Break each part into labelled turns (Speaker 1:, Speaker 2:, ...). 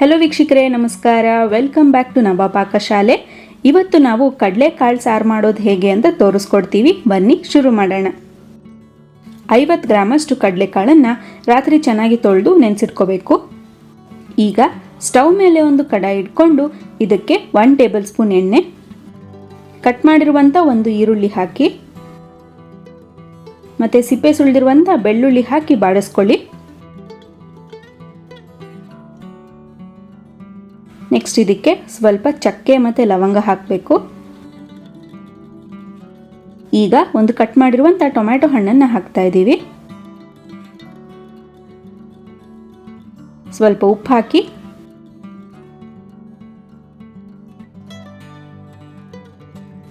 Speaker 1: Hello ವೀಕ್ಷಕರೇ, ನಮಸ್ಕಾರ. Welcome back to ನವ ಪಾಕಶಾಲೆ ಇವತ್ತು ನಾವು ಕಡಲೆಕಾಳು ಸಾರು ಮಾಡೋದು ಹೇಗೆ ಅಂತ ತೋರಿಸ್ಕೊಡ್ತೀವಿ. ಬನ್ನಿ, ಶುರು ಮಾಡೋಣ. ಐವತ್ತು ಗ್ರಾಮಷ್ಟು ಕಡಲೆಕಾಳನ್ನು ರಾತ್ರಿ ಚೆನ್ನಾಗಿ ತೊಳೆದು ನೆನೆಸಿಟ್ಕೋಬೇಕು. ಈಗ ಸ್ಟವ್ ಮೇಲೆ ಒಂದು ಕಡಾಯಿ ಇಟ್ಕೊಂಡು ಇದಕ್ಕೆ ಒನ್ ಟೇಬಲ್ ಸ್ಪೂನ್ ಎಣ್ಣೆ, ಕಟ್ ಮಾಡಿರುವಂಥ ಒಂದು ಈರುಳ್ಳಿ ಹಾಕಿ, ಮತ್ತು ಸಿಪ್ಪೆ ಸುಳಿದಿರುವಂಥ ಬೆಳ್ಳುಳ್ಳಿ ಹಾಕಿ ಬಾಡಿಸ್ಕೊಳ್ಳಿ ನೆಕ್ಸ್ಟ್ ಇದಕ್ಕೆ ಸ್ವಲ್ಪ ಚಕ್ಕೆ ಮತ್ತು ಲವಂಗ ಹಾಕಬೇಕು. ಈಗ ಒಂದು ಕಟ್ ಮಾಡಿರುವಂಥ ಟೊಮ್ಯಾಟೊ ಹಣ್ಣನ್ನು ಹಾಕ್ತಾ ಇದ್ದೀವಿ. ಸ್ವಲ್ಪ ಉಪ್ಪು ಹಾಕಿ.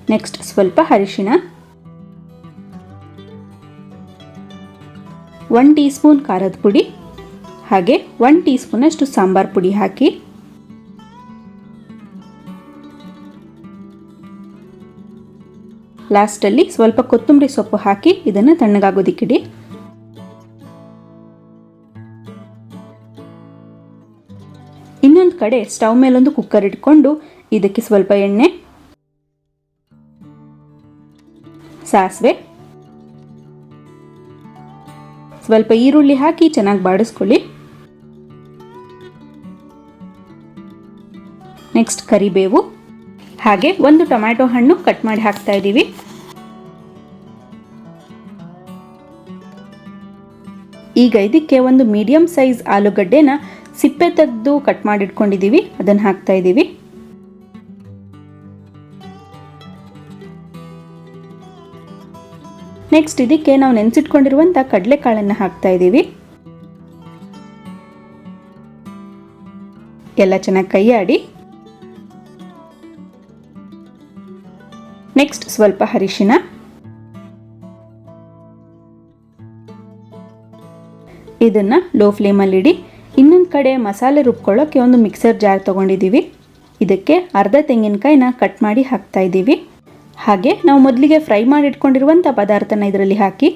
Speaker 1: ನೆಕ್ಸ್ಟ್ ಸ್ವಲ್ಪ ಅರಿಶಿಣ. ಒನ್ ಟೀ ಸ್ಪೂನ್ ಖಾರದ ಪುಡಿ. ಹಾಗೆ ಒನ್ ಟೀ ಸ್ಪೂನಷ್ಟು ಸಾಂಬಾರ್ ಪುಡಿ ಹಾಕಿ. ಲಾಸ್ಟಲ್ಲಿ ಸ್ವಲ್ಪ ಕೊತ್ತಂಬರಿ ಸೊಪ್ಪು ಹಾಕಿ ಇದನ್ನು ತಣ್ಣಗಾಗೋದಿಕ್ಕಿಡಿ ಇನ್ನೊಂದು ಕಡೆ ಸ್ಟವ್ ಮೇಲೊಂದು ಕುಕ್ಕರ್ ಇಟ್ಕೊಂಡು ಇದಕ್ಕೆ ಸ್ವಲ್ಪ ಎಣ್ಣೆ, ಸಾಸಿವೆ, ಸ್ವಲ್ಪ ಈರುಳ್ಳಿ ಹಾಕಿ ಚೆನ್ನಾಗಿ ಬಾಡಿಸ್ಕೊಳ್ಳಿ. ನೆಕ್ಸ್ಟ್ ಕರಿಬೇವು. ಹಾಗೆ ಒಂದು ಟೊಮ್ಯಾಟೊ ಹಣ್ಣು ಕಟ್ ಮಾಡಿ ಹಾಕ್ತಾ ಇದ್ದೀವಿ. ಈಗ ಇದಕ್ಕೆ ಒಂದು ಮೀಡಿಯಂ ಸೈಜ್ ಆಲೂಗಡ್ಡೆನ ಸಿಪ್ಪೆ ತೆಗೆದು ಕಟ್ ಮಾಡಿಟ್ಕೊಂಡಿದ್ದೀವಿ ಅದನ್ನು ಹಾಕ್ತಾ ಇದ್ದೀವಿ. ನೆಕ್ಸ್ಟ್ ಇದಕ್ಕೆ ನಾವು ನೆನೆಸಿಟ್ಕೊಂಡಿರುವಂಥ ಕಡಲೆಕಾಳನ್ನು ಹಾಕ್ತಾ ಇದ್ದೀವಿ. ಎಲ್ಲ ಚೆನ್ನಾಗಿ ಕೈಯಾಡಿ ನೆಕ್ಸ್ಟ್ ಸ್ವಲ್ಪ ಅರಿಶಿನ. ಇದನ್ನ ಲೋ ಫ್ಲೇಮಲ್ಲಿ ಇಡಿ. ಇನ್ನೊಂದು ಕಡೆ ಮಸಾಲೆ ರುಬ್ಕೊಳ್ಳೋಕ್ಕೆ ಒಂದು ಮಿಕ್ಸರ್ ಜಾರ್ ತೊಗೊಂಡಿದ್ದೀವಿ ಇದಕ್ಕೆ ಅರ್ಧ ತೆಂಗಿನಕಾಯಿನ ಕಟ್ ಮಾಡಿ ಹಾಕ್ತಾ ಇದ್ದೀವಿ ಹಾಗೆ ನಾವು ಮೊದಲಿಗೆ ಫ್ರೈ ಮಾಡಿ ಇಟ್ಕೊಂಡಿರುವಂಥ ಪದಾರ್ಥನ ಇದರಲ್ಲಿ ಹಾಕಿ.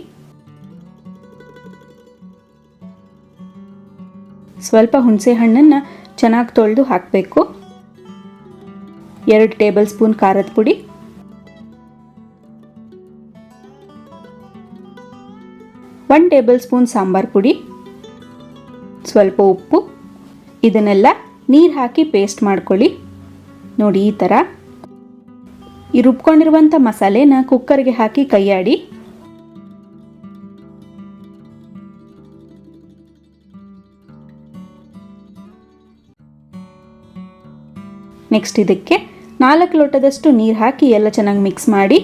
Speaker 1: ಸ್ವಲ್ಪ ಹುಣಸೆ ಹಣ್ಣನ್ನು ಚೆನ್ನಾಗಿ ತೊಳೆದು ಹಾಕಬೇಕು. ಎರಡು ಟೇಬಲ್ ಸ್ಪೂನ್ ಖಾರದ ಪುಡಿ. ಒನ್ ಟೇಬಲ್ ಸ್ಪೂನ್ ಸಾಂಬಾರ್ ಪುಡಿ, ಸ್ವಲ್ಪ ಉಪ್ಪು, ಇದನ್ನೆಲ್ಲ ನೀರು ಹಾಕಿ ಪೇಸ್ಟ್ ಮಾಡ್ಕೊಳ್ಳಿ. ನೋಡಿ ಈ ಥರ ಈ ರುಬ್ಕೊಂಡಿರುವಂಥ ಮಸಾಲೆನ ಕುಕ್ಕರ್ಗೆ ಹಾಕಿ ಕೈಯಾಡಿ. ನೆಕ್ಸ್ಟ್ ಇದಕ್ಕೆ ನಾಲ್ಕು ಲೋಟದಷ್ಟು ನೀರು ಹಾಕಿ ಎಲ್ಲ ಚೆನ್ನಾಗಿ ಮಿಕ್ಸ್ ಮಾಡಿ.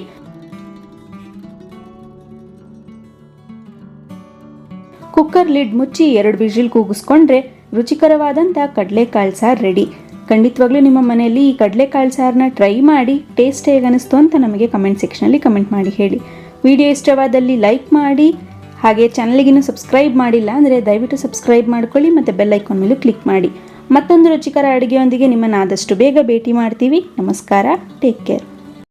Speaker 1: ಕುಕ್ಕರ್ ಲಿಡ್ ಮುಚ್ಚಿ ಎರಡು ವಿಜಿಲ್ ಕೂಗಿಸ್ಕೊಂಡ್ರೆ ರುಚಿಕರವಾದಂಥ ಕಡಲೆಕಾಳು ಸಾರು ರೆಡಿ. ಖಂಡಿತವಾಗ್ಲೂ ನಿಮ್ಮ ಮನೆಯಲ್ಲಿ ಈ ಕಡಲೆಕಾಳು ಸಾರನ್ನ ಟ್ರೈ ಮಾಡಿ, ಟೇಸ್ಟ್ ಹೇಗೆ ಅನಿಸ್ತು ಅಂತ ನಮಗೆ ಕಮೆಂಟ್ ಸೆಕ್ಷನಲ್ಲಿ ಕಮೆಂಟ್ ಮಾಡಿ ಹೇಳಿ. ವಿಡಿಯೋ ಇಷ್ಟವಾದಲ್ಲಿ ಲೈಕ್ ಮಾಡಿ, ಹಾಗೆ ಚಾನಲ್ಗಿನ್ನೂ ಸಬ್ಸ್ಕ್ರೈಬ್ ಮಾಡಿಲ್ಲ ಅಂದರೆ ದಯವಿಟ್ಟು ಸಬ್ಸ್ಕ್ರೈಬ್ ಮಾಡ್ಕೊಳ್ಳಿ ಮತ್ತು ಬೆಲ್ ಐಕಾನ್ ಮೇಲೂ ಕ್ಲಿಕ್ ಮಾಡಿ. ಮತ್ತೊಂದು ರುಚಿಕರ ಅಡುಗೆಯೊಂದಿಗೆ ನಿಮ್ಮನ್ನು ಆದಷ್ಟು ಬೇಗ ಭೇಟಿ ಮಾಡ್ತೀವಿ. ನಮಸ್ಕಾರ, ಟೇಕ್ ಕೇರ್.